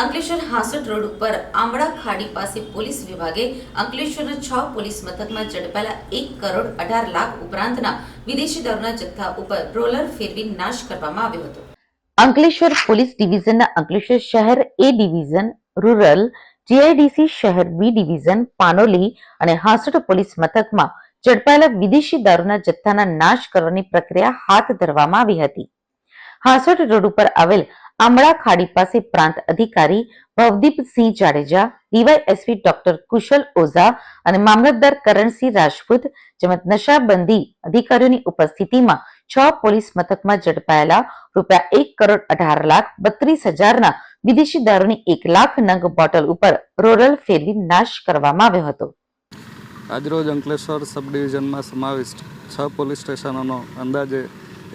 Ankleshwar હાસડ road ઉપર આંબળા ખાડી પાસે પોલીસ વિભાગે અંકલેશ્વરના છ પોલીસ મથકમાં ઝડપાયેલા એક કરોડ અઢાર લાખ ઉપરાંતના વિદેશી દારૂના જથ્થા ઉપર રોલર ફેરવી નાશ કરવામાં આવ્યો હતો. અંકલેશ્વર પોલીસ ડિવિઝનના અંકલેશ્વર શહેર એ ડિવિઝન, રૂરલ, જીઆઈડીસી શહેર બી ડિવિઝન, પાનોલી અને હાસડ પોલીસ મથકમાં ઝડપાયેલા વિદેશી દારૂના જથ્થાના નાશ કરવાની પ્રક્રિયા હાથ ધરવામાં આવી હતી. હાસડ રોડ ઉપર આવેલ આમળા ખાડી પાસે પ્રાંત અધિકારી ભવદીપસિંહ જાડેજા, ડીવાયએસપી ડોક્ટર કુશલ ઓઝા અને મામલતદાર કરણસિંહ રાજપૂત તેમજ નશાબંધી અધિકારીઓની ઉપસ્થિતિમાં છ પોલીસ મથકમાં ઝડપાયેલા રૂપિયા એક કરોડ અઢાર લાખ બત્રીસ હજારના વિદેશી દારૂની એક લાખ નંગ બોટલ ઉપર રોરલ ફેરવી નાશ કરવામાં આવ્યો હતો. આજરોજ અંકલેશ્વર સબ ડિવિઝનમાં સમાવિષ્ટ છ પોલીસ સ્ટેશનોનો અંદાજે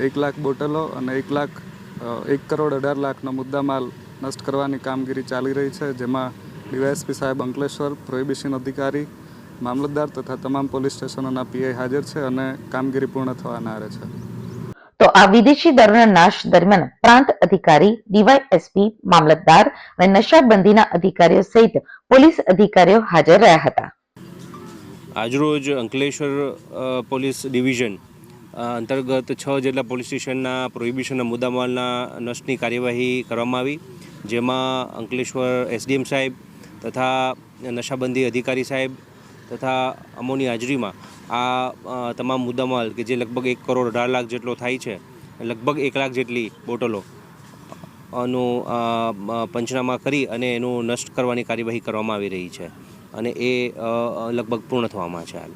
એક લાખ બોટલો અને એક લાખ એક કરોડ અઢાર લાખનો મુદ્દામાલ નષ્ટ કરવાની કામગીરી ચાલી રહી છે જેમાં ડીવાયએસપી સાહેબ અંકલેશ્વર પ્રોહિબિશન અધિકારી મામલતદાર તથા તમામ પોલીસ સ્ટેશનોના પીઆઈ હાજર છે અને કામગીરી પૂર્ણ થવાના આરે છે. તો આ વિદેશી દારૂના નાશ દરમિયાન પ્રાંત અધિકારી ડીવાયએસપી મામલતદાર અને નશાબંધીના અધિકારીઓ સહિત પોલીસ અધિકારીઓ હાજર રહ્યા હતા. આજરોજ અંકલેશ્વર પોલીસ ડિવિઝન અંતર્ગત છ જેટલા પોલીસ સ્ટેશનના પ્રોહિબિશનના મુદ્દામાલના નષ્ટની કાર્યવાહી કરવામાં આવી, જેમાં અંકલેશ્વર એસડીએમ સાહેબ તથા નશાબંધી અધિકારી સાહેબ તથા અમોની હાજરીમાં આ તમામ મુદ્દામાલ કે જે લગભગ એક કરોડ અઢાર લાખ જેટલો થાય છે, લગભગ એક લાખ જેટલી બોટલો નું પંચનામા કરી અને એનું નષ્ટ કરવાની કાર્યવાહી કરવામાં આવી રહી છે. અને એ લગભગ પૂર્ણ થવામાં છે હાલ.